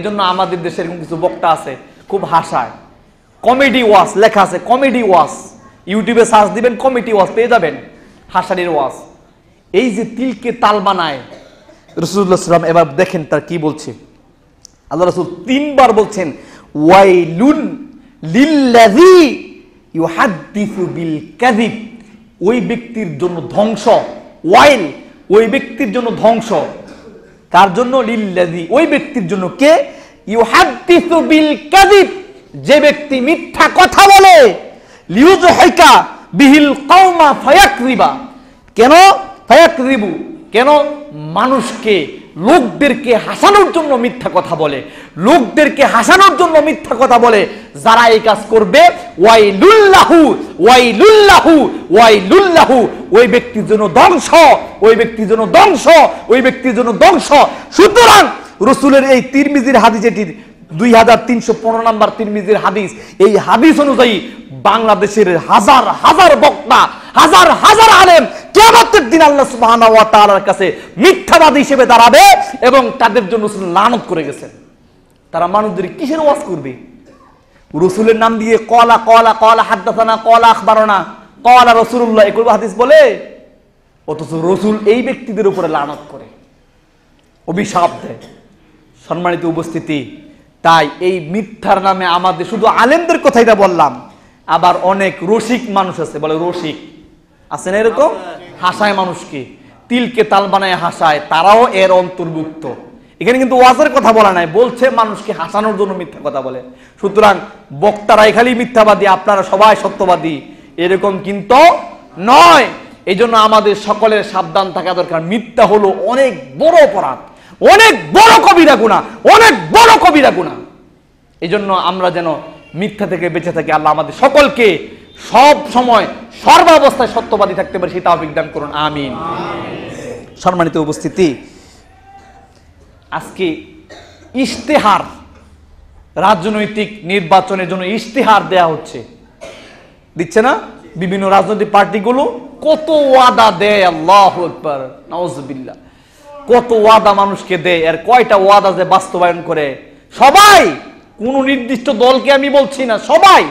এই জন্য আমাদের দেশে এরকম কিছু বক্তা আছে, খুব হাসায়। কমেডি ওয়াস লেখা আছে কমেডি ওয়াস ইউটিউবে সার্চ দিবেন কমেডি ওয়াস পেয়ে যাবেন হাসানির ওয়াস এই যে তিলকে তাল বানায় রসুল্লাহ সাল্লাম এবার দেখেন তার কি বলছে। আল্লাহ রসুল তিনবার বলছেন, ওয়াইলুন লিল্লাযী ইউহাদ্দিসু বিল কাযিব ওই ব্যক্তির জন্য ধ্বংস। ওয়াইল, ওই ব্যক্তির জন্য ধ্বংস। কার জন্য লিল্লাজি ওই ব্যক্তির জন্য কে? ইউহাদ্দিসু বিল কাযিব যে ব্যক্তি মিথ্যা কথা বলে লিউজ লিউজহিকা বিহিল কওমা ফায়াকরিবা কেন? ফায়াকরিবু কেন? মানুষকে লোকদেরকে হাসানোর জন্য মিথ্যা কথা বলে, লোকদেরকে হাসানোর জন্য মিথ্যা কথা বলে, যারা এই কাজ করবে, ওয়াইলুল্লাহু ওয়াইলুল্লাহু ওয়াইলুল্লাহু, ওই ব্যক্তির জন্য ধ্বংস, ওই ব্যক্তির জন্য ধ্বংস, ওই ব্যক্তির জন্য ধ্বংস। সুতরাং রসুলের এই তিরমিজির হাদিস এটির দুই হাজার তিনশো পনেরো নাম্বার তিরমিজির হাদিস, এই হাদিস অনুযায়ী বাংলাদেশের হাজার হাজার বক্তা, হাজার হাজার আলেম কেমতের দিন আল্লাহ সুবহানাহু ওয়া তাআলার কাছে মিথ্যাবাদী হিসেবে দাঁড়াবে এবং তাদের জন্য রসুল লানত করে গেছেন। তারা মানুষদের কিসের ওয়াজ করবে? রসুলের নাম দিয়ে কলা কলা কলা, হাদ্দাসানা, কলা, আখবারনা, কলা রসুল্লাহ এগুলো হাদিস বলে? অথচ রসুল এই ব্যক্তিদের উপরে লানত করে। অভিশাপ দেয়। সম্মানিত উপস্থিতি, তাই এই মিথ্যার নামে আমাদের শুধু আলেমদের কথাই না বললাম, আবার অনেক রসিক মানুষ আছে, বলে রসিক। আছে না এরকম? হাসায় মানুষকে তিলকে তাল বানায় হাসায়, তারাও এর অন্তর্ভুক্ত। এখানে কিন্তু ওয়াজের কথা বলা নাই, বলছে মানুষকে হাসানোর জন্য মিথ্যা কথা বলে। সুতরাং বক্তারাই খালি মিথ্যাবাদী, আপনারা সবাই সত্যবাদী, এরকম কিন্তু নয়। এই জন্য আমাদের সকলের সাবধান থাকা দরকার। মিথ্যা হলো অনেক বড় অপরাধ, অনেক বড় কবিরা গুণা অনেক বড় কবিরা গুণা এই জন্য আমরা যেন মিথ্যা থেকে বেঁচে থাকি, আল্লাহ আমাদের সকলকে সব সময় সর্বাবস্থায় সত্যবাদী থাকতে পারি সেটা অভিজ্ঞান করুন, আমিন। সম্মানিত উপস্থিতি, আজকে ইশতেহার, রাজনৈতিক নির্বাচনের জন্য ইশতেহার দেয়া হচ্ছে। দিচ্ছে না? বিভিন্ন রাজনৈতিক পার্টিগুলো কত ওয়াদা দেয়, আল্লাহ একবার কত ওয়াদা মানুষকে দেয় আর কয়টা ওয়াদা যে বাস্তবায়ন করে। সবাই, কোন নির্দিষ্ট দলকে আমি বলছি না, সবাই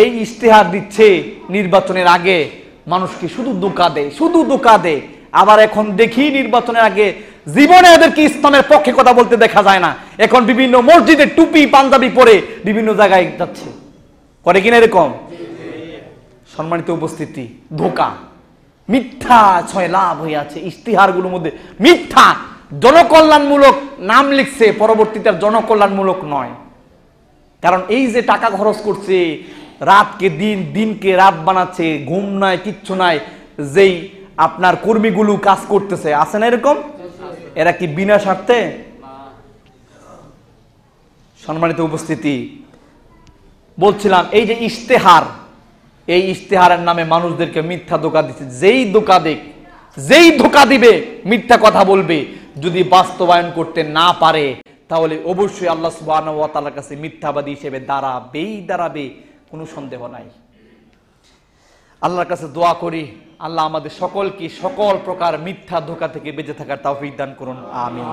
এই ইশতেহার দিচ্ছে নির্বাচনের আগে। মানুষকে শুধু দোকা দেয়, শুধু দোকা দেয়। আবার এখন দেখি নির্বাচনের আগে জীবনে এদেরকে ইসলামের পক্ষে কথা বলতে দেখা যায় না। এখন বিভিন্ন মসজিদে টুপি, পাঞ্জাবি পরে বিভিন্ন জায়গায় যাচ্ছে। করে কিনা এরকম? সম্মানিত উপস্থিতি, ধোকা। মিথ্যা ছয় লাভ হয়ে আছে ইশতেহারগুলোর মধ্যে। মিথ্যা, জনকল্যাণমূলক নাম লিখছে, পরবর্তীতে জনকল্যাণমূলক নয়। কারণ এই যে টাকা খরচ করছে রাতকে দিন, দিনকে রাত বানাচ্ছে, ঘুম নাই, কিচ্ছু নাই, যেই আপনার কর্মীগুলো কাজ করতেছে, আছে না এরকম? এরা কি বিনা স্বার্থে? সম্মানিত উপস্থিতি, বলছিলাম, এই যে ইশতেহার, এই ইশতেহারের নামে মানুষদেরকে মিথ্যা ধোকা দিচ্ছে, যেই ধোকা দিক, যেই ধোকা দিবে, মিথ্যা কথা বলবে, যদি বাস্তবায়ন করতে না পারে, তাহলে অবশ্যই আল্লাহ তাআলার কাছে মিথ্যাবাদী হিসেবে দাঁড়াবেই দাঁড়াবে। কোনো সন্দেহ নাই। আল্লাহর কাছে দোয়া করি, আল্লাহ আমাদের সকলকে সকল প্রকার মিথ্যা, ধোকা থেকে বেঁচে থাকার তাও দান করুন, আমিন।